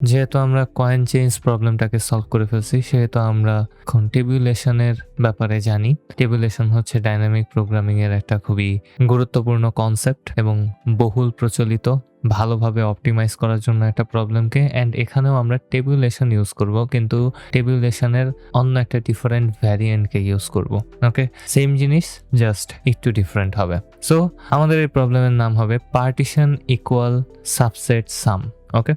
যেহেতু আমরা coin change প্রবলেমটাকে solve করে ফেলছি, সেহেতু আমরা এখন টেবিউলেশনের ব্যাপারে জানি। টেবিউলেশন হচ্ছে ডাইনামিক প্রোগ্রামিং এর একটা খুবই গুরুত্বপূর্ণ কনসেপ্ট এবং বহুল প্রচলিত, ভালোভাবে অপটিমাইজ করার জন্য একটা প্রবলেমকে অ্যান্ড এখানেও আমরা টেবিউলেশন ইউজ করব, কিন্তু টেবিউলেশনের অন্য একটা ডিফারেন্ট ভ্যারিয়েন্টকে ইউজ করব। ওকে সেম জিনিস জাস্ট একটু ডিফারেন্ট হবে। সো আমাদের এই প্রবলেমের নাম হবে partition equal subset sum okay.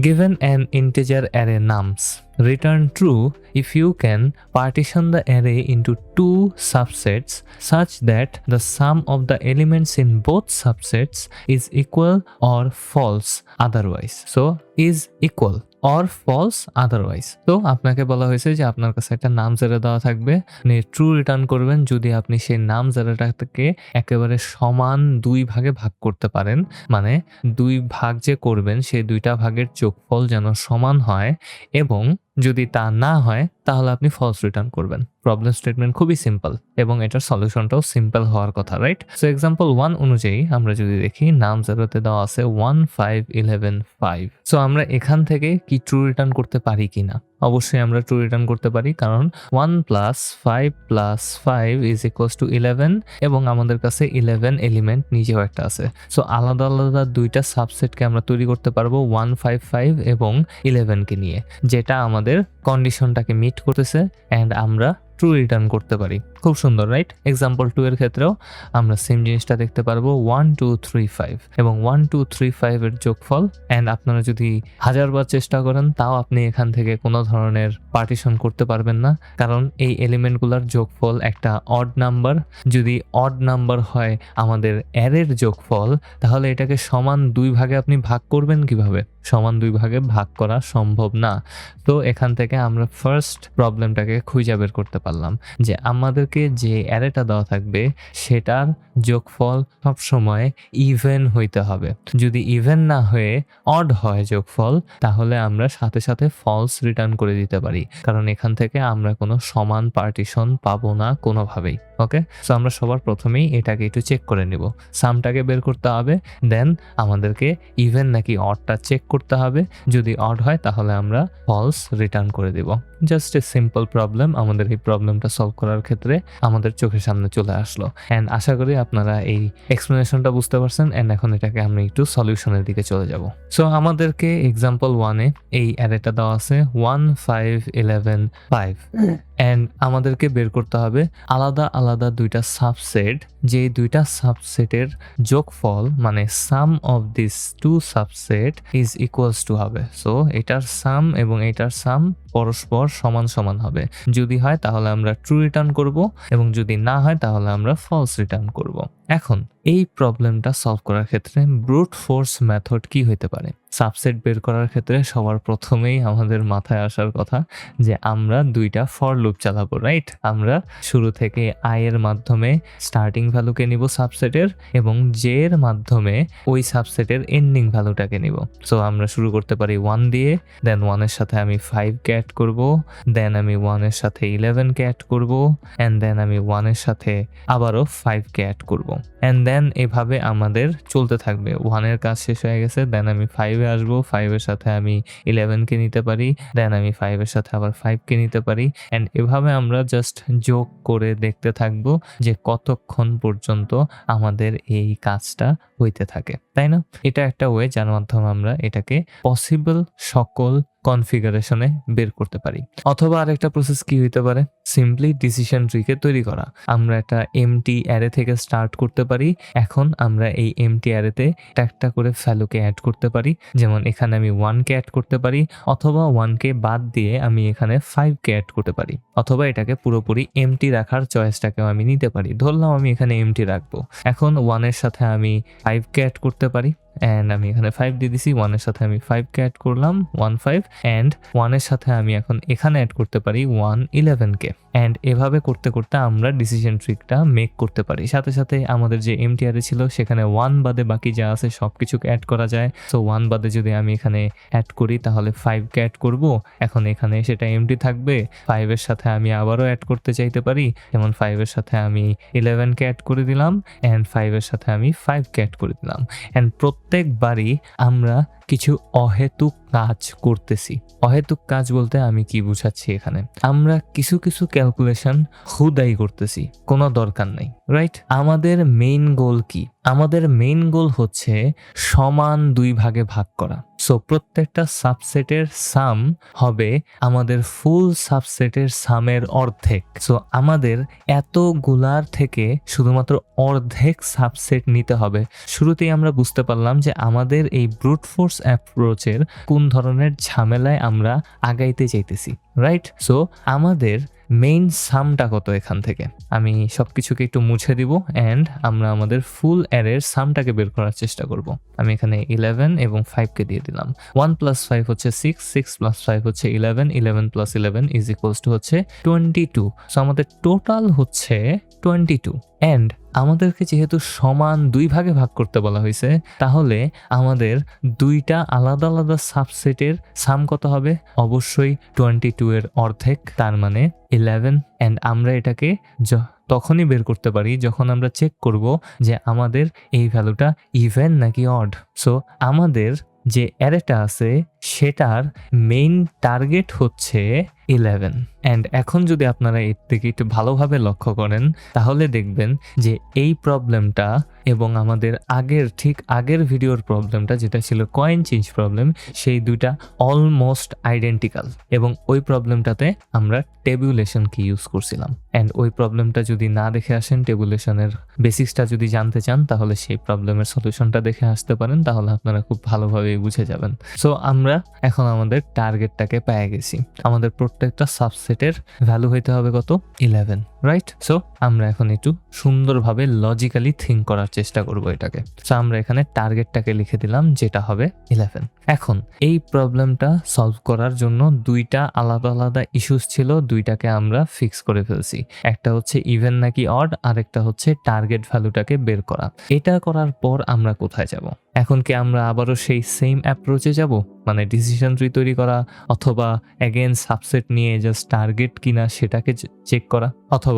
Given an integer array nums return true if you can partition the array into two subsets such that the sum of the elements in both subsets is equal or false otherwise. So is equal or false otherwise তো আপনাকে বলা হয়েছে যে আপনার কাছে একটা নাম জেরা দেওয়া থাকবে। আপনি ট্রু রিটার্ন করবেন যদি আপনি সেই নাম জেরাটাকে একেবারে সমান দুই ভাগে ভাগ করতে পারেন। মানে দুই ভাগ যে করবেন, সেই দুইটা ভাগের যোগফল যেন সমান হয় এবং যদি তা না হয়, তাহলে আপনি ফলস রিটার্ন করবেন। প্রবলেম স্টেটমেন্ট খুবই সিম্পল এবং এটার সলিউশনটাও সিম্পল হওয়ার কথা রাইট সো এক্সাম্পল ওয়ান অনুযায়ী আমরা যদি দেখি, নাম জেরোতে দেওয়া আছে one five eleven five so আমরা এখান থেকে কি ট্রু রিটার্ন করতে পারি কিনা? অবশ্যই আমরা টু রিটার্ন করতে পারি, কারণ one plus five plus five is equals to eleven এবং আমাদের কাছে ইলেভেন এলিমেন্ট নিজেও একটা আছে। সো আলাদা আলাদা দুইটা সাবসেটকে আমরা তৈরি করতে পারব ওয়ান ফাইভ ফাইভ এবং ইলেভেনকে নিয়ে, যেটা আমাদের কন্ডিশনটাকে মিট করতেছে অ্যান্ড আমরা ট্রু রিটার্ন করতে পারি। খুব সুন্দর রাইট এক্সাম্পল টু এর ক্ষেত্রেও আমরা সেম জিনিসটা দেখতে পারব ওয়ান টু থ্রি ফাইভ এবং ওয়ান টু থ্রি ফাইভের যোগফল অ্যান্ড আপনারা যদি হাজারবার চেষ্টা করেন, তাও আপনি এখান থেকে কোনো ধরনের পার্টিশন করতে পারবেন না। কারণ এই এলিমেন্টগুলোর যোগফল একটা অড নাম্বার যদি অড নাম্বার হয় আমাদের অ্যারের যোগফল, তাহলে এটাকে সমান দুই ভাগে আপনি ভাগ করবেন কীভাবে? সমান দুই ভাগে ভাগ করা সম্ভব না। তো এখান থেকে আমরা ফার্স্ট প্রবলেমটাকে খুঁজে বের করতে পারলাম যে আমাদেরকে যে অ্যারেটা দেওয়া থাকবে সেটার যোগফল সবসময় ইভেন হইতে হবে। যদি ইভেন না হয়ে অড হয় যোগফল, তাহলে আমরা সাথে সাথে ফলস রিটার্ন করে দিতে পারি। কারণ এখান থেকে আমরা কোনো সমান পার্টিশন পাবো না কোনোভাবেই ওকে সো আমরা সবার প্রথমেই এটাকে একটু চেক করে নিব। সামটাকে বের করতে হবে দেন আমাদেরকে ইভেন নাকি অডটা চেক করতে হবে। যদি অড হয়, তাহলে আমরা ফলস রিটার্ন করে দিব। জাস্ট এ সিম্পল প্রবলেম আমাদের এই প্রবলেমটা সলভ করার ক্ষেত্রে আমাদের চোখের সামনে চলে আসলো। অ্যান্ড আশা করি আপনারা এই এক্সপ্লেনেশনটা বুঝতে পারছেন অ্যান্ড এখন এটাকে আমরা একটু সলিউশনের দিকে চলে যাব। সো আমাদেরকে এক্সাম্পল ওয়ানে এই অ্যারেটা দেওয়া আছে one five eleven five and আমাদেরকে বের করতে হবে আলাদা আলাদা দুইটা সাবসেট যে দুইটা সাবসেটের যোগফল মানে sum of this two subset is equals to হবে। সো এটার সাম এবং এটার সাম পরস্পর সমান সমান হবে। যদি হয় তাহলে আমরা ট্রু রিটার্ন করব এবং যদি না হয় তাহলে আমরা ফলস রিটার্ন করব। এখন এই প্রবলেমটা সলভ করার ক্ষেত্রে ব্রুট ফোর্স মেথড কি হইতে পারে? সাবসেট বের করার ক্ষেত্রে সবার প্রথমেই আমাদের মাথায় আসার কথা যে আমরা দুইটা ফর লুপ চালাবো রাইট আমরা শুরু থেকে আই এর মাধ্যমে স্টার্টিং ভ্যালুকে নিব সাবসেটের এবং জে এর মাধ্যমে ওই সাবসেটের এন্ডিং ভ্যালুটাকে নিব। সো আমরা শুরু করতে পারি ওয়ান দিয়ে দেন ওয়ানের সাথে আমি ফাইভকে অ্যাড করব দেন আমি ওয়ানের সাথে ইলেভেনকে অ্যাড করব অ্যান্ড দেন আমি ওয়ানের সাথে আবারও ফাইভকে অ্যাড করব। অ্যান্ড দেন এভাবে আমাদের চলতে থাকবে। ওয়ানের কাজ শেষ হয়ে গেছে দেন আমি ফাইভে আসব। ফাইভের সাথে আমি ইলেভেনকে নিতে পারি দেন আমি ফাইভের সাথে আবার ফাইভকে নিতে পারি। অ্যান্ড এভাবে আমরা জাস্ট যোগ করে দেখতে থাকব যে কতক্ষণ পর্যন্ত আমাদের এই কাজটা হইতে থাকে। তাই না? এটা একটা ওয়ে যার মাধ্যমে আমরা এটাকে পসিবল সকল কনফিগারেশনে বের করতে পারি। অথবা আরেকটা প্রসেস কি হইতে পারে? সিম্পলি ডিসিশন ট্রিকে তৈরি করা। আমরা একটা এমটি অ্যারে থেকে স্টার্ট করতে পারি। এখন আমরা এই এমটি অ্যারেতে একটা করে ভ্যালুকে অ্যাড করতে পারি। যেমন এখানে আমি ওয়ানকে অ্যাড করতে পারি, অথবা ওয়ানকে বাদ দিয়ে আমি এখানে ফাইভকে অ্যাড করতে পারি। অথবা এটাকে পুরোপুরি এমটি রাখার চয়েসটাকেও আমি নিতে পারি। ধরলাম আমি এখানে এমটি রাখব। এখন ওয়ানের সাথে আমি ফাইভকে অ্যাড করতে পারি। অ্যান্ড আমি এখানে ফাইভ দিয়ে দিছি ওয়ানের সাথে আমি ফাইভকে অ্যাড করলাম ওয়ান ফাইভ অ্যান্ড ওয়ানের সাথে আমি এখন এখানে অ্যাড করতে পারি ওয়ান ইলেভেনকে অ্যান্ড এভাবে করতে করতে আমরা ডিসিশন ট্রিকটা মেক করতে পারি। সাথে সাথে আমাদের যে এমটিআরে ছিল, সেখানে ওয়ান বাদে বাকি যা আছে সব কিছুকে অ্যাড করা যায়। সো ওয়ান বাদে যদি আমি এখানে অ্যাড করি, তাহলে ফাইভকে অ্যাড করব। এখন এখানে সেটা এমটি থাকবে। ফাইভের সাথে আমি আবারও অ্যাড করতে চাইতে পারি। যেমন ফাইভের সাথে আমি ইলেভেনকে অ্যাড করে দিলাম অ্যান্ড ফাইভের সাথে আমি ফাইভকে অ্যাড করে দিলাম। অ্যান্ড প্রত্যেকবারই আমরা কিছু অহেতুক কাজ করতেছি। অহেতুক কাজ বলতে আমি কি বুঝাচ্ছি এখানে? আমরা কিছু কিছু ক্যালকুলেশন হুদাই করতেছি, কোনো দরকার নাই রাইট আমাদের মেইন গোল কি? আমাদের মেইন গোল হচ্ছে সমান দুই ভাগে ভাগ করা। সো প্রত্যেকটা সাবসেটের সাম হবে আমাদের ফুল সাবসেটের সামের অর্ধেক। সো আমাদের এতগুলার থেকে শুধুমাত্র অর্ধেক সাবসেট নিতে হবে। শুরুতেই আমরা বুঝতে পারলাম যে আমাদের এই ব্রুট ফোর্স অ্যাপ্রোচের কোন ধরনের ঝামেলায় আমরা আগাইতে চাইতেছি রাইট সো আমাদের মেইন সামটা কত এখান থেকে? আমি সব কিছুকে একটু মুছে দিব অ্যান্ড আমরা আমাদের ফুল অ্যারের সামটাকে বের করার চেষ্টা করব। আমি এখানে ইলেভেন এবং ফাইভকে দিয়ে দিলাম। ওয়ান প্লাস ফাইভ হচ্ছে সিক্স সিক্স প্লাস ফাইভ হচ্ছে eleven eleven plus eleven is equals to হচ্ছে টোয়েন্টি টু সো আমাদের টোটাল হচ্ছে টোয়েন্টি টু। অ্যান্ড আমাদেরকে যেহেতু সমান দুই ভাগে ভাগ করতে বলা হয়েছে, তাহলে আমাদের দুইটা আলাদা আলাদা সাবসেটের সাম কত হবে? অবশ্যই টোয়েন্টি টু এর অর্ধেক, তার মানে ইলেভেন অ্যান্ড আমরা এটাকে তখনই বের করতে পারি যখন আমরা চেক করব যে আমাদের এই ভ্যালুটা ইভেন নাকি অড সো আমাদের যে অ্যারেটা আছে, সেটার মেইন টার্গেট হচ্ছে ইলেভেন অ্যান্ড এখন যদি আপনারা এর থেকে একটু ভালোভাবে লক্ষ্য করেন, তাহলে দেখবেন যে এই প্রবলেমটা এবং আমাদের আগের, ঠিক আগের ভিডিওর প্রবলেমটা যেটা ছিল কয়েন চেঞ্জ প্রবলেম সেই দুইটা অলমোস্ট আইডেন্টিক্যাল এবং ওই প্রবলেমটাতে আমরা টেবুলেশনকে ইউজ করছিলাম। অ্যান্ড ওই প্রবলেমটা যদি না দেখে আসেন টেবুলেশনের বেসিক্সটা যদি জানতে চান, তাহলে সেই প্রবলেমের সলিউশনটা দেখে আসতে পারেন, তাহলে আপনারা খুব ভালোভাবে বুঝে যাবেন। সো আমরা এখন আমাদের টার্গেটটাকে পেয়ে গেছি। আমাদের প্রত্যেকটা সাবসেটের ভ্যালু হইতে হবে কত? ইলেভেন রাইট সো আমরা এখন একটু সুন্দরভাবে লজিক্যালি থিঙ্ক করার চেষ্টা করব এটাকে। সো আমরা এখানে টার্গেটটাকে লিখে দিলাম, যেটা হবে ইলেভেন এখন, এই প্রবলেমটা সলভ করার জন্য দুইটা আলাদা আলাদা ইস্যুস ছিল, দুইটাকে আমরা ফিক্স করে ফেলছি। একটা হচ্ছে ইভেন নাকি অড আরেকটা হচ্ছে টার্গেট ভ্যালুটাকে বের করা। এটা করার পর আমরা কোথায় যাব? এখন কি আমরা আবারও সেই সেম অ্যাপ্রোচে যাব? মানে ডিসিশন ট্রি তৈরি করা, অথবা অ্যাগেন সাবসেট নিয়ে জাস্ট টার্গেট কিনা সেটাকে চেক করা? অথবা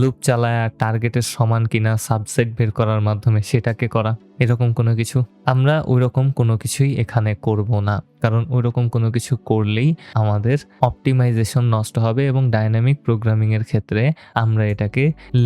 লুপ চালায় টার্গেটের সমান কিনা সাবসেট বের করার মাধ্যমে সেটাকে করা, এরকম কোনো কিছু? আমরা ওই রকম কোনো কিছুই এখানে করব না, কারণ ওই রকম কোনো কিছু করলেই আমাদের অপটিমাইজেশন নষ্ট হবে এবং ডাইনামিক প্রোগ্রামিংয়ের ক্ষেত্রে আমরা এটাকে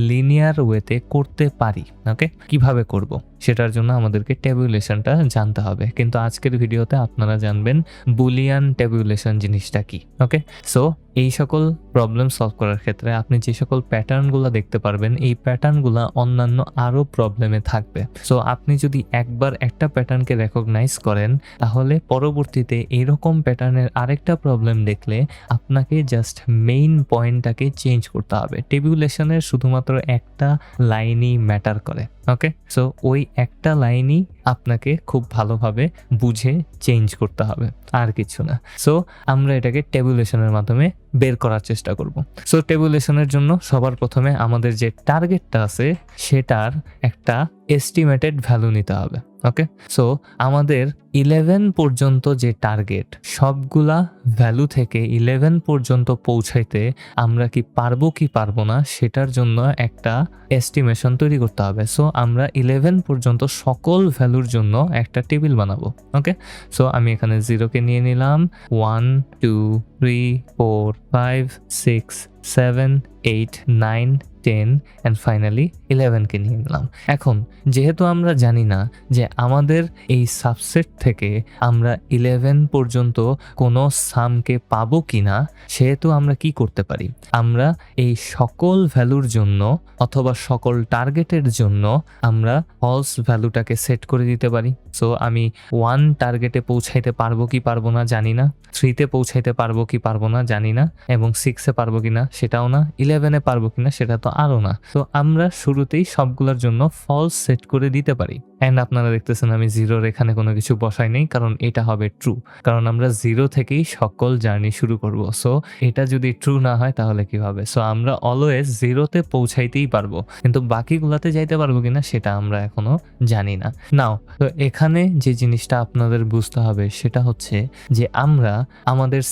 লিনিয়ার ওয়েতে করতে পারি ওকে কীভাবে করব? সেটার জন্য আমাদেরকে টেবুলেশনটা জানতে হবে। কিন্তু আজকের ভিডিওতে আপনারা জানবেন বুলিয়ান টেবুলেশন জিনিসটা কি ওকে সো এই সকল প্রবলেম সলভ করার ক্ষেত্রে আপনি যে সকল প্যাটার্নগুলো দেখতে পারবেন, এই প্যাটার্নগুলো অন্যান্য আরও প্রবলেমে থাকবে। সো আপনি যদি একবার একটা প্যাটার্নকে রেকগনাইজ করেন, তাহলে পরবর্তীতে এরকম প্যাটার্নের আরেকটা প্রবলেম দেখলে আপনাকে জাস্ট মেইন পয়েন্টটাকে চেঞ্জ করতে হবে। টেবিউলেশনের শুধুমাত্র একটা লাইনই ম্যাটার করে ওকে সো ওই একটা লাইনই আপনাকে খুব ভালোভাবে বুঝে চেঞ্জ করতে হবে, আর কিছু না। সো আমরা এটাকে টেবুলেশনের মাধ্যমে বের করার চেষ্টা করব। সো টেবুলেশনের জন্য সবার প্রথমে আমাদের যে টার্গেটটা আছে, সেটার একটা এস্টিমেটেড ভ্যালু নিতে হবে। ওকে সো আমাদের ইলেভেন পর্যন্ত যে টার্গেট সবগুলা ভ্যালু থেকে ইলেভেন পর্যন্ত পৌঁছাইতে আমরা কি পারব কি পারব না, সেটার জন্য একটা এস্টিমেশন তৈরি করতে হবে। সো আমরা ইলেভেন পর্যন্ত সকল ভ্যালুর জন্য একটা টেবিল বানাবো। ওকে সো আমি এখানে জিরোকে নিয়ে নিলাম। One two three four five six seven eight nine ten and finally ইলেভেনকে নিয়ে নিলাম। এখন যেহেতু আমরা জানি না যে আমাদের এই সাবসেট থেকে আমরা ইলেভেন পর্যন্ত কোনো সামকে পাবো কি না সেহেতু আমরা কি করতে পারি? আমরা এই সকল ভ্যালুর জন্য অথবা সকল টার্গেটের জন্য আমরা ফলস ভ্যালুটাকে সেট করে দিতে পারি। সো আমি ওয়ান টার্গেটে পৌঁছাইতে পারব কি পারব না জানি না থ্রিতে পৌঁছাইতে পারব কি পারব না জানি না, এবং সিক্সে পারব কিনা সেটাও না ইলেভেনে পারব কিনা সেটা তো আরও না। তো আমরা শুরুতেই সবগুলোর জন্য ফলস সেট করে দিতে পারি। অ্যান্ড আপনারা দেখতেছেন আমি জিরোর এখানে কোনো কিছু বসাই নেই, কারণ এটা হবে ট্রু কারণ আমরা জিরো থেকেই সকল জার্নি শুরু করব। সো এটা যদি ট্রু না হয় তাহলে কি হবে? সো আমরা অলওয়েজ জিরোতে পৌঁছাইতেই পারব। কিন্তু বাকিগুলাতে যাইতে পারব কিনা সেটা আমরা এখনও জানি না। নাও তো এখানে যে জিনিসটা আপনাদের বুঝতে হবে সেটা হচ্ছে যে আমরা আমাদের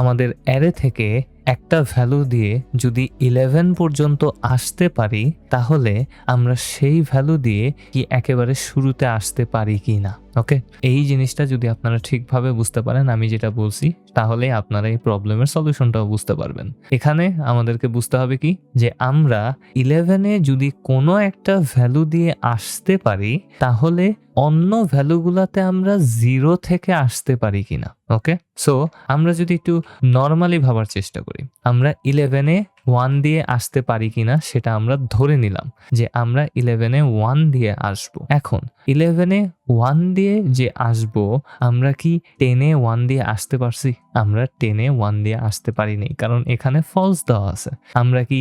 আমাদের অ্যারে থেকে একটা ভ্যালু দিয়ে যদি ইলেভেন পর্যন্ত আসতে পারি, তাহলে আমরা সেই ভ্যালু দিয়ে কি একেবারে শুরুতে আসতে পারি কি না ওকে এই জিনিসটা যদি আপনারা ঠিকভাবে বুঝতে পারেন, আমি যেটা বলছি, তাহলে আপনারা এই প্রবলেমের সলিউশনটাও বুঝতে পারবেন। এখানে আমাদেরকে বুঝতে হবে কি? যে আমরা ইলেভেনে যদি কোনো একটা ভ্যালু দিয়ে আসতে পারি, তাহলে অন্য ভ্যালুগুলাতে আমরা জিরো থেকে আসতে পারি কিনা ওকে সো আমরা যদি একটু নর্মালি ভাবার চেষ্টা করি, আমরা ইলেভেনে ওয়ান দিয়ে আসতে পারি কিনা সেটা আমরা ধরে নিলাম যে আমরা ইলেভেনে ওয়ান দিয়ে আসব। এখন ইলেভেনে ওয়ান দিয়ে যে আসব, আমরা কি টেনে ওয়ান দিয়ে আসতে পারছি? আমরা টেনে ওয়ান দিয়ে আসতে পারিনি, কারণ এখানে ফলস দেওয়া আছে। আমরা কি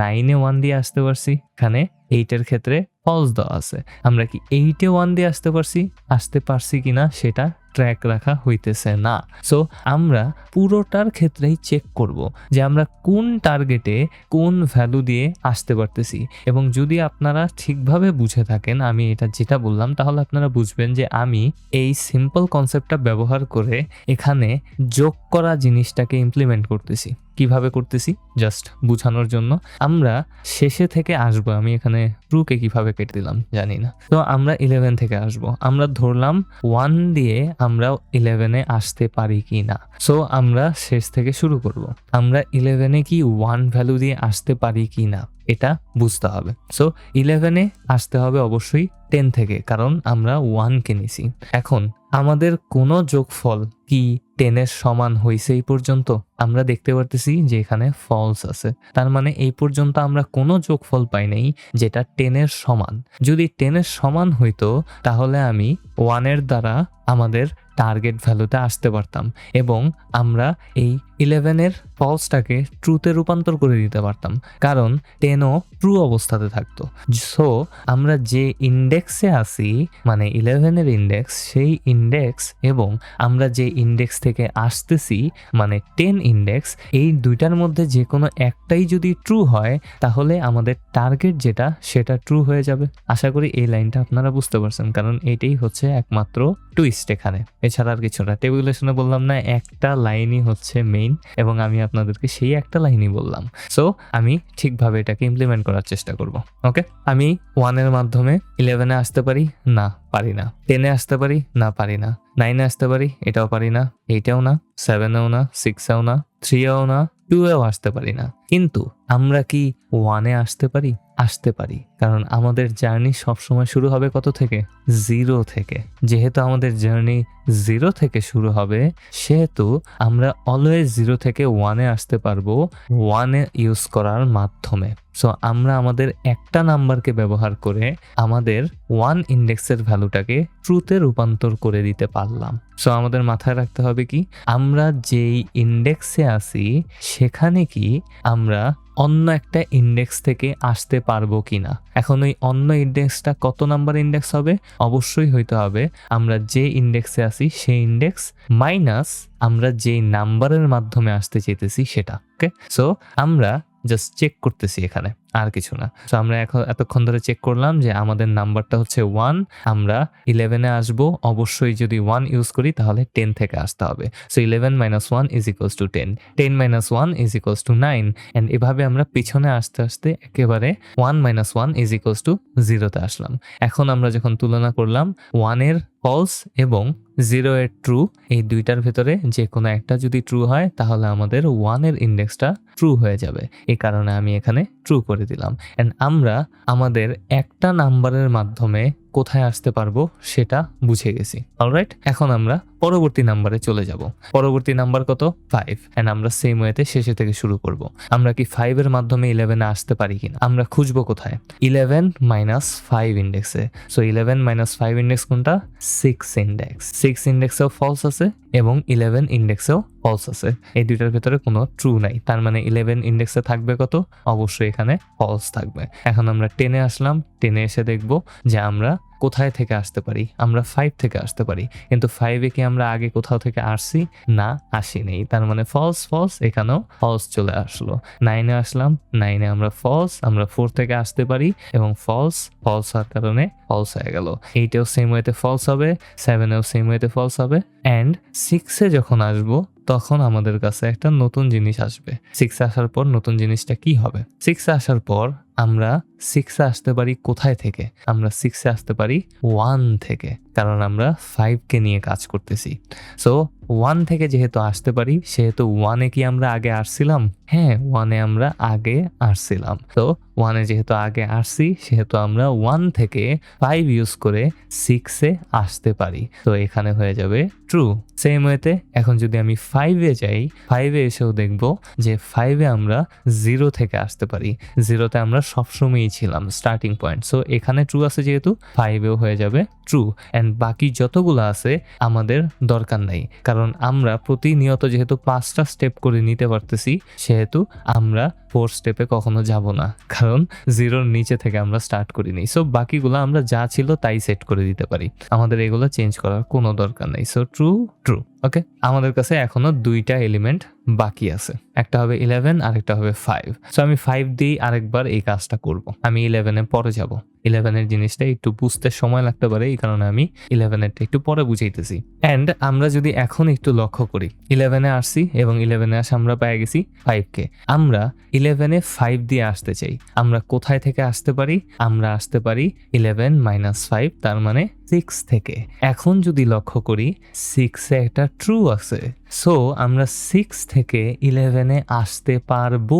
নাইনে ওয়ান দিয়ে আসতে পারছি? এখানে এইটের ক্ষেত্রে ফলস দেওয়া আছে। আমরা কি এইটে ওয়ান দিয়ে আসতে পারছি? আসতে পারছি কিনা সেটা ট্র্যাক রাখা হইতেছে না। সো আমরা পুরোটার ক্ষেত্রেই চেক করব যে আমরা কোন টার্গেটে কোন ভ্যালু দিয়ে আসতে পারতেছি। এবং যদি আপনারা ঠিকভাবে বুঝে থাকেন, আমি এটা যেটা বললাম, তাহলে আপনারা বুঝবেন যে আমি এই সিম্পল কনসেপ্টটা ব্যবহার করে এখানে যোগ করা জিনিসটাকে ইমপ্লিমেন্ট করতেছি। কীভাবে করতেছি জাস্ট বুঝানোর জন্য। আমরা শেষে থেকে আসব, আমি এখানে ট্রুকে কীভাবে কেটে দিলাম, জানি না। তো আমরা ইলেভেন থেকে আসব। আমরা ধরলাম ওয়ান দিয়ে আমরা ইলেভেনে আসতে পারি কি না। সো আমরা শেষ থেকে শুরু করব। আমরা ইলেভেনে কি ওয়ান ভ্যালু দিয়ে আসতে পারি কি না, এটা বুঝতে হবে। সো ইলেভেনে আসতে হবে অবশ্যই টেন থেকে, কারণ আমরা ওয়ানকে নিছি। এখন, আমাদের কোনো যোগফল কি টেনের সমান হয়েছে এই পর্যন্ত? আমরা দেখতে পারতেছি যে এখানে ফলস আছে। তার মানে এই পর্যন্ত আমরা কোনো যোগফল পাই নাই যেটা টেনের সমান। যদি টেনের সমান হইতো, তাহলে আমি ওয়ানের দ্বারা আমাদের টার্গেট ভ্যালুতে আসতে পারতাম এবং আমরা এই ইলেভেনের ফলসটাকে ট্রুতে রূপান্তর করে দিতে পারতাম। কারণ টেনও ট্রু অবস্থাতে থাকতো। সো আমরা যে ইন্ডেক্সে আসি মানে ইলেভেনের ইন্ডেক্স সেই ইন্ডেক্স এবং আমরা যে ইন্ডেক্স থেকে আসতেছি মানে টেন ইন্ডেক্স এই দুইটার মধ্যে যে কোনো একটাই যদি ট্রু হয়, তাহলে আমাদের টার্গেট যেটা, সেটা ট্রু হয়ে যাবে। আশা করি এই লাইনটা আপনারা বুঝতে পারছেন, কারণ এটাই হচ্ছে একমাত্র টুইস্ট এখানে। এছাড়া আর কিছু না টেবিলেশনে বললাম না, একটা লাইনই হচ্ছে মেইন এবং আমি আপনাদেরকে সেই একটা লাইনই বললাম। সো আমি ঠিকভাবে এটাকে ইমপ্লিমেন্ট করার চেষ্টা করব ওকে আমি ওয়ানের মাধ্যমে ইলেভেনে আসতে পারি? না পারি না। টেনে আসতে পারি? না পারি না। নাইনে আসতে পারি? এটাও পারি না। এইটাও না? সেভেনেও না? সিক্সেও না? থ্রিও না? টুয়েও আসতে পারি না। কিন্তু আমরা কি ওয়ানে আসতে পারি? আসতে পারি। কারণ আমাদের জার্নি সবসময় শুরু হবে কত থেকে? জিরো থেকে। যেহেতু আমাদের জার্নি জিরো থেকে শুরু হবে, সেহেতু আমরা অলওয়েজ জিরো থেকে ওয়ানে আসতে পারব ওয়ানে ইউজ করার মাধ্যমে। সো আমরা আমাদের একটা নাম্বারকে ব্যবহার করে আমাদের ওয়ান ইন্ডেক্সের ভ্যালুটাকে ট্রুতে রূপান্তর করে দিতে পারলাম। সো আমাদের মাথায় রাখতে হবে কি? আমরা যেই ইন্ডেক্সে আসি সেখানে কি আমরা অন্য একটা ইন্ডেক্স থেকে আসতে পারব কিনা? এখন ওই অন্য ইন্ডেক্সটা কত নাম্বার ইন্ডেক্স হবে? অবশ্যই হইতে হবে, আমরা যে ইন্ডেক্সে আসি সেই ইন্ডেক্স মাইনাস আমরা যে নাম্বারের মাধ্যমে আসতে চেতেছি সেটা ওকে সো আমরা জাস্ট চেক করতেছি এখানে। আর কিছু না। তো আমরা এখন এতক্ষণ ধরে চেক করলাম যে আমাদের নাম্বারটা হচ্ছে ওয়ান আমরা ইলেভেনে আসব। অবশ্যই যদি ওয়ান ইউজ করি, তাহলে টেন থেকে আসতে হবে। So eleven minus one is equals to ten ten minus one is equals to nine and এভাবে আমরা পিছনে আসতে আসতে একেবারে one minus one is equals to জিরোতে আসলাম। এখন আমরা যখন তুলনা করলাম ওয়ানের ফলস এবং জিরো এর ট্রু এই দুইটার ভেতরে যে কোনো একটা যদি ট্রু হয়, তাহলে আমাদের ওয়ানের ইন্ডেক্সটা ট্রু হয়ে যাবে। এই কারণে আমি এখানে ট্রু করে দিলাম। অ্যান্ড আমরা আমাদের একটা নাম্বারের মাধ্যমে কোথায় আসতে পারব সেটা বুঝে গেছি। অলরাইট এখন আমরা পরবর্তী নাম্বারে চলে যাব। পরবর্তী নাম্বার কত? ফাইভ অ্যান্ড আমরা সেম ওয়েতে শেষে থেকে শুরু করব। আমরা কি ফাইভের মাধ্যমে ইলেভেনে আসতে পারি কিনা? আমরা খুঁজবো কোথায়? Eleven minus five ইন্ডেক্সে so eleven minus five index কোনটা? সিক্স ইন্ডেক্স সিক্স ইন্ডেক্সেও ফলস আছে এবং ইলেভেন ইন্ডেক্সেও ফলস আছে। এই দুইটার ভেতরে কোনো ট্রু নাই। তার মানে ইলেভেন ইন্ডেক্সে থাকবে কত? অবশ্যই এখানে ফলস থাকবে। এখন আমরা টেনে আসলাম। টেনে এসে দেখব যে আমরা কোথায় থেকে আসতে পারি? আমরা ফাইভ থেকে আসতে পারি। কিন্তু ফাইভে কি আমরা আগে কোথাও থেকে আসছি? না, আসিনি। তার মানে ফলস ফলস এখানেও ফলস চলে আসলো। নাইনে আসলাম নাইনে আমরা ফলস আমরা ফোর থেকে আসতে পারি এবং ফলস ফলস হওয়ার কারণে ফলস হয়ে গেল। এইটাও সেম ওয়েতে ফলস হবে সেভেনেও সেম ওয়েতে ফলস হবে অ্যান্ড সিক্সে যখন আসব তখন আমাদের কাছে একটা নতুন জিনিস আসবে। সিক্সে আসার পর নতুন জিনিসটা কি হবে? সিক্স আসার পর আমরা সিক্সে আসতে পারি কোথায় থেকে? আমরা সিক্সে আসতে পারি ওয়ান থেকে। কারণ আমরা ফাইভকে নিয়ে কাজ করতেছি। সো ওয়ান থেকে যেহেতু আসতে পারি, সেহেতু ওয়ানে কি আমরা আগে আসছিলাম? হ্যাঁ ওয়ানে আমরা আগে আসছিলাম। তো ওয়ানে যেহেতু আগে আসছি, সেহেতু আমরা ওয়ান থেকে ফাইভ ইউজ করে সিক্সে আসতে পারি। তো এখানে হয়ে যাবে ট্রু সেম ওয়েতে এখন যদি আমি ফাইভে যাই ফাইভে এসেও দেখব যে ফাইভে আমরা জিরো থেকে আসতে পারি। জিরোতে আমরা সবসময়ই ছিলাম স্টার্টিং পয়েন্ট সো এখানে ট্রু আছে যেহেতু ফাইভেও হয়ে যাবে ট্রু অ্যান্ড বাকি যতগুলো আছে, আমাদের দরকার নাই। কারণ আমরা প্রতিনিয়ত যেহেতু পাঁচটা স্টেপ করে নিতে পারতেছি, সেহেতু আমরা ফোর স্টেপে কখনো যাব না। কারণ জিরোর নিচে থেকে আমরা স্টার্ট করিনি। সো বাকিগুলো আমরা যা ছিল তাই সেট করে দিতে পারি। আমাদের এগুলো চেঞ্জ করার কোনো দরকার নেই। সো ট্রু ট্রু ওকে আমাদের কাছে এখনও দুইটা এলিমেন্ট বাকি আছে। একটা হবে ইলেভেন আর একটা হবে ফাইভ সো আমি ফাইভ দিয়ে আরেকবার এই কাজটা করব। আমি ইলেভেনে পরে যাব। ইলেভেনের জিনিসটা একটু বুঝতে সময় লাগতে পারে, এই কারণে আমি ইলেভেনেরটা একটু পরে বুঝাইতেছি। অ্যান্ড আমরা যদি এখন একটু লক্ষ্য করি ইলেভেনে আসছি এবং ইলেভেনে আসে আমরা পেয়ে গেছি ফাইভকে আমরা ইলেভেনে ফাইভ দিয়ে আসতে চাই। আমরা কোথায় থেকে আসতে পারি? আমরা আসতে পারি ইলেভেন মাইনাস ফাইভ তার মানে সিক্স থেকে। এখন যদি লক্ষ্য করি সিক্সে একটা ট্রু আছে। সো আমরা সিক্স থেকে ইলেভেনে আসতে পারব।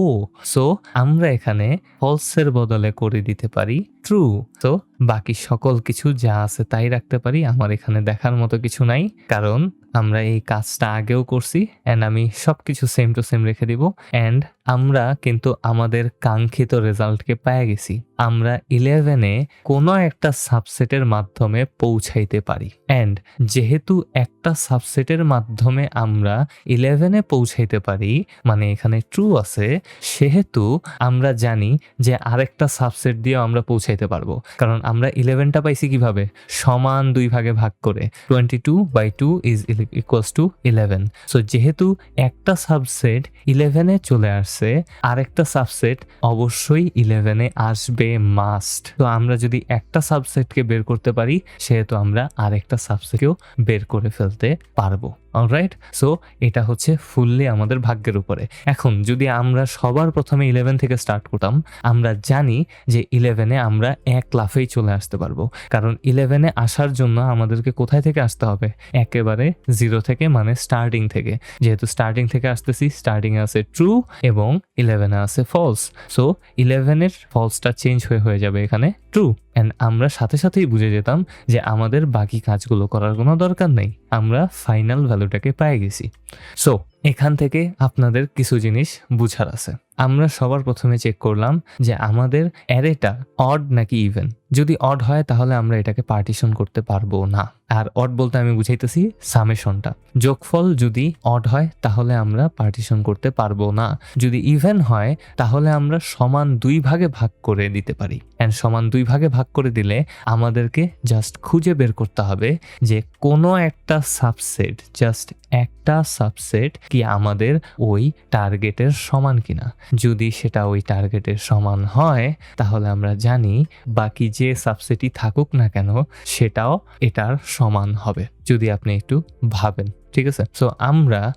সো আমরা এখানে ফলসের বদলে করে দিতে পারি ট্রু তো বাকি সকল কিছু যা আছে তাই রাখতে পারি। আমার এখানে দেখার মতো কিছু নাই। কারণ আমরা এই কাজটা আগেও করছি অ্যান্ড আমি সব কিছু সেম টু সেম রেখে দিব অ্যান্ড আমরা কিন্তু আমাদের কাঙ্ক্ষিত রেজাল্টকে পেয়ে গেছি। আমরা ইলেভেনে কোনো একটা সাবসেটের মাধ্যমে পৌঁছাইতে পারি অ্যান্ড যেহেতু একটা সাবসেটের মাধ্যমে আমরা ইলেভেনে পৌঁছাইতে পারি মানে এখানে ট্রু আছে, সেহেতু আমরা জানি যে আরেকটা সাবসেট দিয়েও আমরা পৌঁছাইতে পারব। কারণ আমরা ইলেভেনটা পাইছি কীভাবে? সমান দুই ভাগে ভাগ করে twenty two by two is equals to eleven so যেহেতু একটা সাবসেট ইলেভেনে চলে আসছে, আরেকটা সাবসেট অবশ্যই ইলেভেনে আসবে মাস্ট তো আমরা যদি একটা সাবসেটকে বের করতে পারি, সেহেতু আমরা আরেকটা সাবসেটকেও বের করে ফেলতে পারব। অলরাইট সো এটা হচ্ছে ফুললি আমাদের ভাগ্যের উপরে। এখন, যদি আমরা সবার প্রথমে ইলেভেন থেকে স্টার্ট করতাম, আমরা জানি যে ইলেভেনে আমরা এক লাফেই চলে আসতে পারব। কারণ ইলেভেনে আসার জন্য আমাদেরকে কোথায় থেকে আসতে হবে? একেবারে জিরো থেকে মানে স্টার্টিং থেকে। যেহেতু স্টার্টিং থেকে আসতেছি স্টার্টিং আছে ট্রু এবং ইলেভেনে আছে ফলস সো ইলেভেনের ফলসটা চেঞ্জ হয়ে হয়ে যাবে এখানে ট্রু অ্যান্ড আমরা সাথে সাথেই বুঝে যেতাম যে আমাদের বাকি কাজগুলো করার কোনো দরকার নেই। আমরা ফাইনাল ভ্যালুটাকে পেয়ে গেছি সো এখান থেকে আপনাদের কিছু জিনিস বুঝার আছে। আমরা সবার প্রথমে চেক করলাম যে আমাদের অ্যারেটা অড নাকি ইভেন যদি অড হয়, তাহলে আমরা এটাকে পার্টিশন করতে পারব না। আর অড বলতে আমি বুঝাইতেছি সামেশনটা যোগফল যদি অড হয়, তাহলে আমরা পার্টিশন করতে পারব না। যদি ইভেন হয়, তাহলে আমরা সমান দুই ভাগে ভাগ করে দিতে পারি। অ্যান্ড সমান দুই ভাগে ভাগ করে দিলে আমাদেরকে জাস্ট খুঁজে বের করতে হবে যে কোনো একটা সাবসেট জাস্ট একটা সাবসেট কি আমাদের ওই টার্গেটের সমান কিনা। যদি সেটা ওই টার্গেটের সমান হয়, তাহলে আমরা জানি বাকি যে সাবসেটই থাকুক না কেন, সেটাও এটার সমান হবে। যদি আপনি একটু ভাবেন, ঠিক আছে? সো আমরা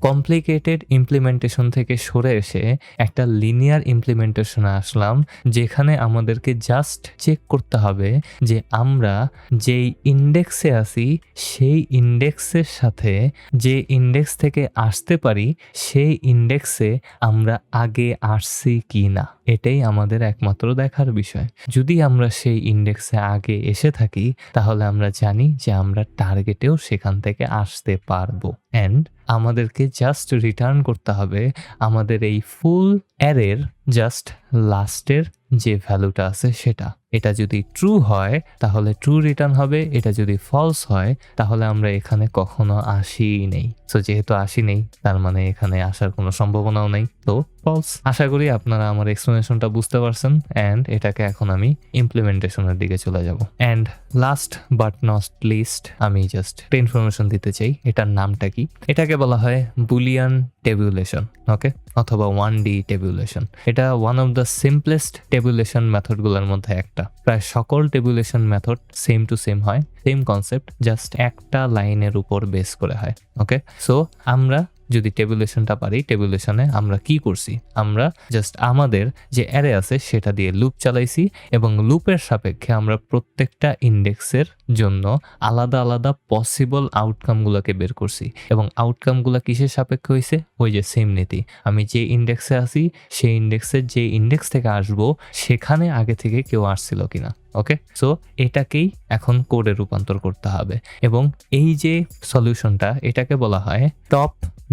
কমপ্লিকেটেড ইমপ্লিমেন্টেশন থেকে সরে এসে একটা লিনিয়ার ইমপ্লিমেন্টেশনে আসলাম, যেখানে আমাদেরকে জাস্ট চেক করতে হবে যে আমরা যেই ইন্ডেক্সে আছি, সেই ইন্ডেক্সের সাথে যে ইন্ডেক্স থেকে আসতে পারি, সেই ইন্ডেক্সে আমরা আগে আসছি কি না। এটাই আমাদের একমাত্র দেখার বিষয়। যদি আমরা সেই ইন্ডেক্সে আগে এসে থাকি, তাহলে আমরা জানি যে আমরা টার্গেটেও সেখান থেকে আসতে পারব। অ্যান্ড আমাদেরকে জাস্ট রিটার্ন করতে হবে আমাদের এই ফুল অ্যারের জাস্ট লাস্টের যে ভ্যালুটা আছে সেটা। এটা যদি ট্রু হয়, তাহলে ট্রু রিটার্ন হবে, এটা যদি ফলস হয়, তাহলে আমরা এখানে কখনো আসি নেই। সো যেহেতু আসি নেই, তার মানে এখানে আসার কোনো সম্ভাবনাও নেই। তো ফলস আশা করি আপনারা আমার এক্সপ্লেনেশনটা বুঝতে পারছেন অ্যান্ড এটাকে এখন আমি ইমপ্লিমেন্টেশনের দিকে চলে যাব। And last but not least আমি জাস্ট ইনফরমেশন দিতে চাই, এটার নামটা কি? এটাকে বলা হয় বুলিয়ান টেবুলেশন ওকে অথবা ওয়ান ডি টেবুলেশন এটা one of the simplest tabulation মেথডগুলোর মধ্যে একটা। প্রায় সকল tabulation method same to same হয়। সেম কনসেপ্ট জাস্ট একটা লাইনের উপর বেস করে হয় ওকে সো আমরা যদি টেবুলেশনটা পারি টেবুলেশনে আমরা কি করছি? আমরা জাস্ট আমাদের যে অ্যারে আছে, সেটা দিয়ে লুপ চালাইছি এবং লুপের সাপেক্ষে আমরা প্রত্যেকটা ইন্ডেক্সের জন্য আলাদা আলাদা পসিবল আউটকামগুলোকে বের করছি। এবং আউটকামগুলো কিসের সাপেক্ষে হয়েছে ওই যে সেম নীতি। আমি যে ইন্ডেক্সে আছি, সেই ইন্ডেক্সের যে ইন্ডেক্স থেকে আসব, সেখানে আগে থেকে কেউ আসছিল কিনা। ওকে সো এটাকেই এখন কোডে রূপান্তর করতে হবে। এবং এই যে সলিউশনটা এটাকে বলা হয় টপ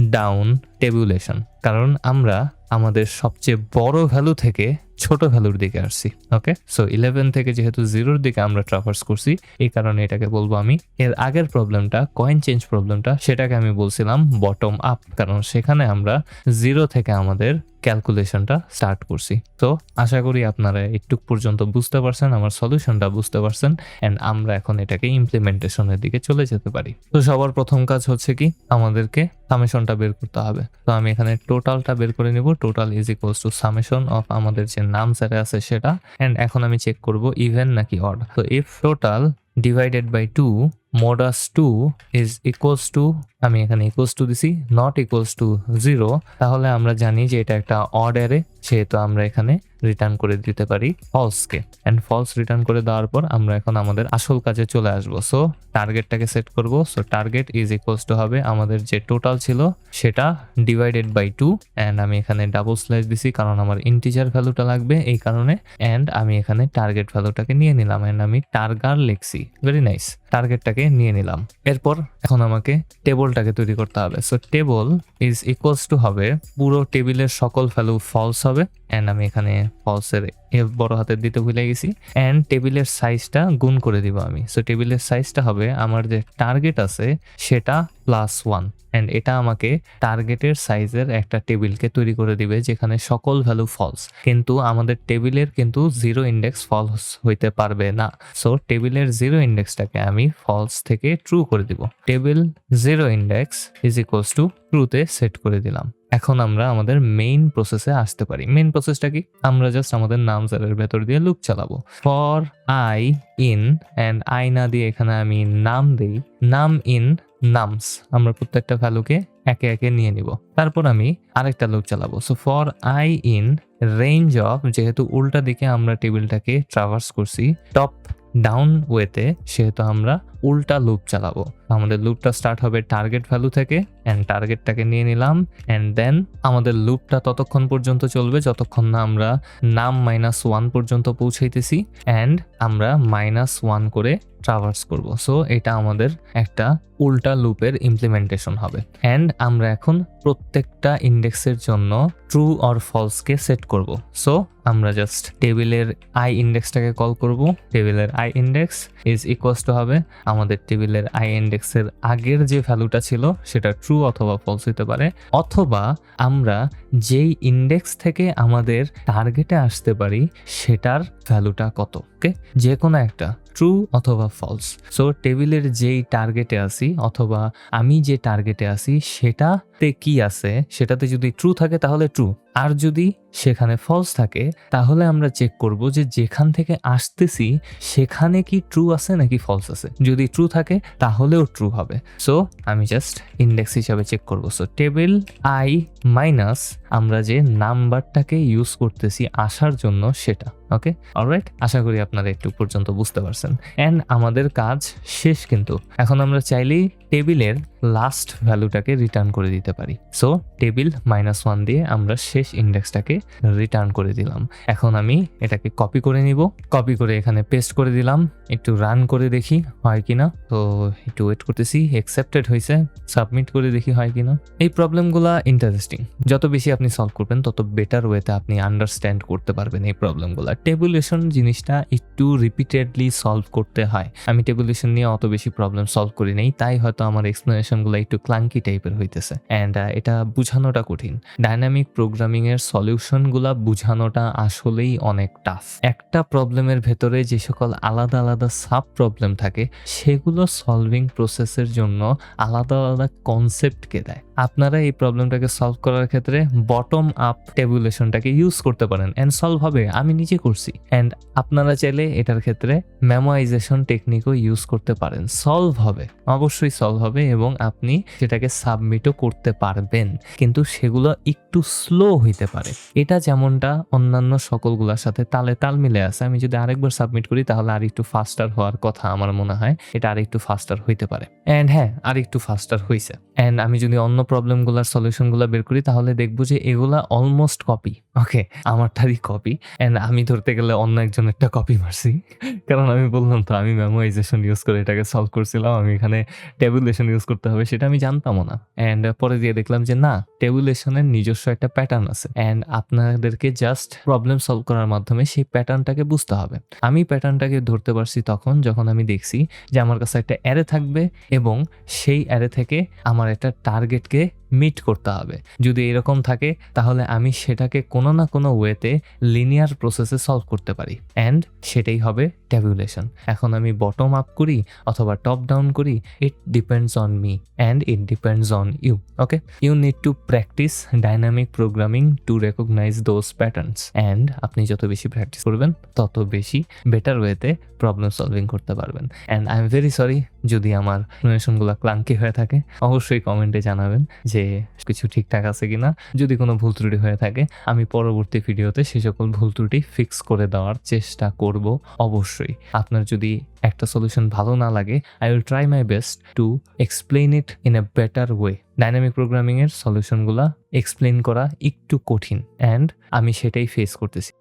ডাউন টেবুলেশন কারণ আমরা আমাদের সবচেয়ে বড় ভ্যালু থেকে ছোট ভ্যালুর দিকে আসছি। ওকে সো ইলেভেন থেকে যেহেতু জিরোর দিকে আমরা ট্রাভার্স করছি, এই কারণে এটাকে বলব আমি। এর আগের প্রবলেমটা কয়েন চেঞ্জ প্রবলেমটা সেটাকে আমি বলছিলাম বটম আপ কারণ সেখানে আমরা জিরো থেকে আমাদের ক্যালকুলেশনটা স্টার্ট করছি। তো আশা করি আপনারা একটু পর্যন্ত বুঝতে পারছেন, আমার সলিউশনটা বুঝতে পারছেন অ্যান্ড আমরা এখন এটাকে ইমপ্লিমেন্টেশনের দিকে চলে যেতে পারি। তো সবার প্রথম কাজ হচ্ছে কি? আমাদেরকে সামেশনটা বের করতে হবে। তো আমি এখানে টোটালটা বের করে নিব। Total is equals to summation of আমাদের যে নাম স্যারে আছে সেটা অ্যান্ড এখন আমি চেক করব ইভেন নাকি অড তো if total divided by two modulus two is equals to আমি এখানে ইকুয়ালস টু দিছি নট ইকুয়ালস টু জিরো তাহলে আমরা জানি যে এটা একটা অড অ্যারে সেহেতু আমরা এখানে রিটার্ন করে দিতে পারি ফলসকে অ্যান্ড ফলস রিটার্ন করে দেওয়ার পর আমরা এখন আমাদের আসল কাজে চলে আসব। সো টার্গেটটাকে সেট করব। So target is equals to হবে আমাদের যে টোটাল ছিল সেটা ডিভাইডেড বাই টু অ্যান্ড আমি এখানে ডাবল স্ল্যাশ দিছি কারণ আমার ইন্টিজার ভ্যালুটা লাগবে এই কারণে। অ্যান্ড আমি এখানে টার্গেট ভ্যালুটাকে নিয়ে নিলাম। অ্যান্ড আমি টার্গার লিখছি। ভেরি নাইস টার্গেটটাকে নিয়ে নিলাম। এরপর এখন আমাকে টেবলটাকে তৈরি করতে হবে। So table is equals to হবে পুরো টেবিলের সকল ভ্যালু ফলস হবে। অ্যান্ড আমি এখানে ফলসের এফ বড় হাতের দিতে ভুলে গেছি। অ্যান্ড টেবিলের সাইজটা গুণ করে দিব আমি। সো টেবিলের সাইজটা হবে আমার যে টার্গেট আছে, সেটা প্লাস ওয়ান অ্যান্ড এটা আমাকে টার্গেটের সাইজের একটা টেবিলকে তৈরি করে দিবে, যেখানে সকল ভ্যালু ফলস কিন্তু আমাদের টেবিলের কিন্তু জিরো ইন্ডেক্স ফলস হইতে পারবে না। সো টেবিলের জিরো ইন্ডেক্সটাকে আমি ফলস থেকে ট্রু করে দিব। Table zero index is equals to ট্রুতে set করে দিলাম। এখন আমরা আমাদের মেইন প্রসেসে আসতে পারি। মেইন প্রসেসটা কি? আমরা জাস্ট আমাদের নাম জারের ভেতর দিয়ে লুক চালাবো। For I in and I না দিয়ে এখানে আমি নাম দেই, নাম ইন নামস আমরা প্রত্যেকটা ভ্যালুকে একে একে নিয়ে নিব। তারপর আমি আরেকটা লুক চালাবো। So for I in range of যেহেতু উল্টা দিকে আমরা টেবিলটাকে ট্রাভার্স করছি টপ ডাউন ওয়েতে সেহেতু আমরা উল্টা লুপ চালাবো। আমাদের লুপটা স্টার্ট হবে টার্গেট ভ্যালু থেকে অ্যান্ড টার্গেটটাকে নিয়ে নিলাম অ্যান্ড দেন আমাদের লুপটা ততক্ষণ পর্যন্ত চলবে যতক্ষণ না আমরা নাম মাইনাস ওয়ান পর্যন্ত পৌঁছাইতেছি অ্যান্ড আমরা মাইনাস ওয়ান করে ট্রাভার্স করব। সো এটা আমাদের একটা উল্টা লুপের ইমপ্লিমেন্টেশন হবে। অ্যান্ড আমরা এখন প্রত্যেকটা ইন্ডেক্সের জন্য ট্রু অর ফলসকে সেট করব। সো আমরা জাস্ট টেবিলের আই ইন্ডেক্সটাকে কল করব। টেবিলের I index is equals to হবে আমাদের টেবিলের আই ইন্ডেক্সের আগের যে ভ্যালুটা ছিল সেটা ট্রু অথবা ফলস হতে পারে অথবা আমরা যেই ইন্ডেক্স থেকে আমাদের টার্গেটে আসতে পারি, সেটার ভ্যালুটা কত ওকে যে কোনো একটা ট্রু অথবা ফলস সো টেবিলের যেই টার্গেটে আসি অথবা আমি যে টার্গেটে আসি সেটাতে কি আছে? সেটাতে যদি ট্রু থাকে, তাহলে ট্রু আর যদি সেখানে ফলস থাকে, তাহলে আমরা চেক করব যে যেখান থেকে আসতেছি, সেখানে কি ট্রু আছে নাকি ফলস আছে? যদি ট্রু থাকে, তাহলেও ট্রু হবে। সো আমি জাস্ট ইন্ডেক্স হিসাবে চেক করব। সো টেবিল আই মাইনাস আমরা যে নাম্বারটাকে ইউজ করতেছি আসার জন্য সেটা। ওকে অলরাইট আশা করি আপনারা একটু পর্যন্ত বুঝতে পারছেন। অ্যান্ড আমাদের কাজ শেষ কিন্তু। এখন আমরা চাইলেই টেবিলের লাস্ট ভ্যালুটাকে রিটার্ন করে দিতে পারি। সো টেবিল মাইনাস ওয়ান দিয়ে আমরা শেষ ইন্ডেক্সটাকে রিটার্ন করে দিলাম। এখন আমি এটাকে কপি করে নিব। কপি করে এখানে পেস্ট করে দিলাম। একটু রান করে দেখি হয় কিনা। তো একটু ওয়েট করতেছি। অ্যাকসেপ্টেড হয়েছে। সাবমিট করে দেখি হয় কিনা। এই প্রবলেমগুলো ইন্টারেস্টিং যত বেশি আপনি সলভ করবেন, তত বেটার ওয়েতে আপনি আন্ডারস্ট্যান্ড করতে পারবেন এই প্রবলেমগুলো টেবুলেশন জিনিসটা একটু রিপিটেডলি সলভ করতে হয়। আমি টেবুলেশন নিয়ে অত বেশি প্রবলেম সলভ করি নাই, তাই হয়তো আমার এক্সপ্লেনেশনগুলো একটু ক্লাঙ্কি টাইপের হইতেছে। অ্যান্ড এটা বোঝানোটা কঠিন। ডাইনামিক প্রোগ্রামিং এর সলিউশনগুলা বোঝানোটা আসলেই অনেক টাফ একটা প্রবলেমের ভেতরে যে সকল আলাদা আলাদা সাব প্রবলেম থাকে, সেগুলো সলভিং প্রসেসের জন্য আলাদা আলাদা কনসেপ্টকে দেয়। আপনারা এই প্রবলেমটাকে সলভ করার ক্ষেত্রে বটম আপ টেবুলেশনটাকে ইউজ করতে পারেন অ্যান্ড সলভ হবে, আমি নিজে করছি। অ্যান্ড আপনারা চাইলে এটার ক্ষেত্রে মেমোয়াইজেশন টেকনিকও ইউজ করতে পারেন। সলভ হবে, অবশ্যই সলভ হবে এবং আপনি সেটাকে সাবমিটও করতে পারবেন, কিন্তু সেগুলো একটু স্লো হইতে পারে। এটা যেমনটা অন্যান্য সকলগুলোর সাথে তালে তাল মিলে আছে, আমি যদি আরেকবার সাবমিট করি তাহলে আর একটু ফাস্টার হওয়ার কথা আমার মনে হয়, এটা আর একটু ফাস্টার হইতে পারে। অ্যান্ড হ্যাঁ আর একটু ফাস্টার হয়েছে অ্যান্ড আমি যদি অন্য প্রবলেমগুলোর সলিউশনগুলো বের করি, তাহলে দেখব যে এগুলা অলমোস্ট কপি ওকে আমারটারই কপি অ্যান্ড আমি ধরতে গেলে অন্য একজন একটা কপি মারছি। কারণ আমি বললাম তো, আমি মেমোরাইজেশন ইউজ করে এটাকে সলভ করছিলাম, আমি এখানে টেবুলেশন ইউজ করতে হবে, সেটা আমি জানতামও না। অ্যান্ড পরে দিয়ে দেখলাম যে না টেবুলেশনের নিজস্ব একটা প্যাটার্ন আছে। অ্যান্ড আপনাদেরকে জাস্ট প্রবলেম সলভ করার মাধ্যমে সেই প্যাটার্নটাকে বুঝতে হবে। আমি প্যাটার্নটাকে ধরতে পারছি তখন, যখন আমি দেখছি যে আমার কাছে একটা অ্যারে থাকবে, এবং সেই অ্যারে থেকে আমার একটা টার্গেটকে মিট করতে হবে। যদি এরকম থাকে, তাহলে আমি সেটাকে কোনো না কোনো ওয়েতে লিনিয়ার প্রসেসে সলভ করতে পারি। অ্যান্ড সেটাই হবে ট্যাবুলেশন এখন আমি বটম আপ করি অথবা টপ ডাউন করি it depends on me and it depends on you okay you need to practice dynamic programming to recognise those patterns and আপনি যত বেশি প্র্যাকটিস করবেন, তত বেশি বেটার ওয়েতে প্রবলেম সলভিং করতে পারবেন। And I am very sorry যদি আমার এক্সপ্লেনেশনগুলো ক্লাঙ্কি হয়ে থাকে, অবশ্যই কমেন্টে জানাবেন যে কিছু ঠিকঠাক আছে কিনা। যদি কোনো ভুল ত্রুটি হয়ে থাকে, আমি পরবর্তী ভিডিওতে সেই সকল ভুল ত্রুটি ফিক্স করে দেওয়ার চেষ্টা করব, অবশ্যই। আপনার যদি একটা সলিউশন ভালো না লাগে I will try my best to explain it in a better way dynamic প্রোগ্রামিংয়ের সলিউশনগুলো এক্সপ্লেন করা একটু কঠিন অ্যান্ড আমি সেটাই ফেস করতেছি।